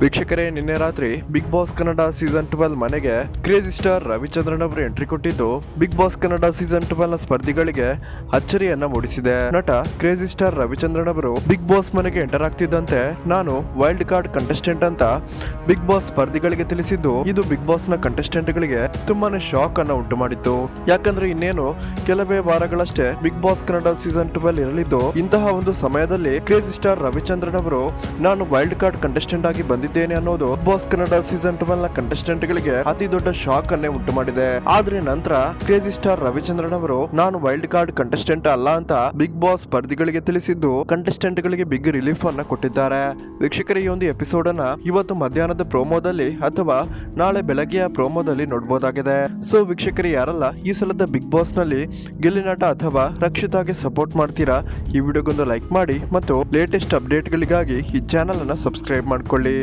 ವೀಕ್ಷಕರೇ, ನಿನ್ನೆ ರಾತ್ರಿ Bigg Boss Kannada season twelve ಮನೆಗೆ ಕ್ರೇಜಿ ಸ್ಟಾರ್ ರವಿಚಂದ್ರನ್ ಅವರು ಎಂಟ್ರಿ ಕೊಟ್ಟಿದ್ದು, ಬಿಗ್ ಬಾಸ್ ಕನ್ನಡ ಸೀಸನ್ ಟ್ವೆಲ್ನ ಸ್ಪರ್ಧಿಗಳಿಗೆ ಅಚ್ಚರಿಯನ್ನ ಮೂಡಿಸಿದೆ. ನಟ ಕ್ರೇಜಿ ಸ್ಟಾರ್ ರವಿಚಂದ್ರನ್ ಅವರು ಬಿಗ್ ಬಾಸ್ ಮನೆಗೆ ಎಂಟರ್ ಆಗ್ತಿದ್ದಂತೆ ನಾನು ವೈಲ್ಡ್ ಕಾರ್ಡ್ ಕಂಟೆಸ್ಟೆಂಟ್ ಅಂತ ಬಿಗ್ ಬಾಸ್ ಸ್ಪರ್ಧಿಗಳಿಗೆ ತಿಳಿಸಿದ್ದು, ಇದು ಬಿಗ್ ಬಾಸ್ನ ಕಂಟೆಸ್ಟೆಂಟ್ ಗಳಿಗೆ ತುಂಬಾನೇ ಶಾಕ್ ಅನ್ನ ಉಂಟು ಮಾಡಿತ್ತು. ಯಾಕಂದ್ರೆ ಇನ್ನೇನು ಕೆಲವೇ ವಾರಗಳಷ್ಟೇ Bigg Boss Kannada season twelve ಇರಲಿದ್ದು, ಇಂತಹ ಒಂದು ಸಮಯದಲ್ಲಿ ಕ್ರೇಜಿ ಸ್ಟಾರ್ ರವಿಚಂದ್ರನ್ ಅವರು ನಾನು ವೈಲ್ಡ್ ಕಾರ್ಡ್ ಕಂಟೆಸ್ಟೆಂಟ್ ಆಗಿ ಬಂದಿದ್ದೇನೆ ಅನ್ನೋದು ಬಾಸ್ ಕನ್ನಡ ಸೀಸನ್ ಟ್ವೆಲ್ನ ಕಂಟೆಸ್ಟೆಂಟ್ ಗಳಿಗೆ ಅತಿ ದೊಡ್ಡ ಶಾಕ್ ಅನ್ನೇ ಉಂಟು ಮಾಡಿದೆ. ಆದ್ರೆ ನಂತರ ಕ್ರೇಜಿ ಸ್ಟಾರ್ ರವಿಚಂದ್ರನ್ ಅವರು, ನಾನು ವೈಲ್ಡ್ ಕಾರ್ಡ್ ಕಂಟೆಸ್ಟೆಂಟ್ ಅಲ್ಲ ಅಂತ ಬಿಗ್ ಬಾಸ್ ಸ್ಪರ್ಧಿಗಳಿಗೆ ತಿಳಿಸಿದ್ದು ಕಂಟೆಸ್ಟೆಂಟ್ ಗಳಿಗೆ ಬಿಗ್ ರಿಲೀಫ್ ಅನ್ನ ಕೊಟ್ಟಿದ್ದಾರೆ. ವೀಕ್ಷಕರ, ಈ ಒಂದು ಎಪಿಸೋಡ್ ಅನ್ನ ಇವತ್ತು ಮಧ್ಯಾಹ್ನದ ಪ್ರೋಮೋದಲ್ಲಿ ಅಥವಾ ನಾಳೆ ಬೆಳಗ್ಗೆಯ ಪ್ರೋಮೋದಲ್ಲಿ ನೋಡಬಹುದಾಗಿದೆ ಸೊ ವೀಕ್ಷಕರು, ಯಾರಲ್ಲ ಈ ಸಲದ ಬಿಗ್ ಬಾಸ್ನಲ್ಲಿ ಗೆಲ್ಲಿನಾಟ ಅಥವಾ ರಕ್ಷಿತಾಗೆ ಸಪೋರ್ಟ್ ಮಾಡ್ತೀರಾ? ಈ ವಿಡಿಯೋಗೊಂದು ಲೈಕ್ ಮಾಡಿ ಮತ್ತು ಲೇಟೆಸ್ಟ್ ಅಪ್ಡೇಟ್ಗಳಿಗಾಗಿ ಈ ಚಾನಲ್ ಅನ್ನ ಸಬ್ಸ್ಕ್ರೈಬ್ ಮಾಡ್ಕೊಳ್ಳಿ.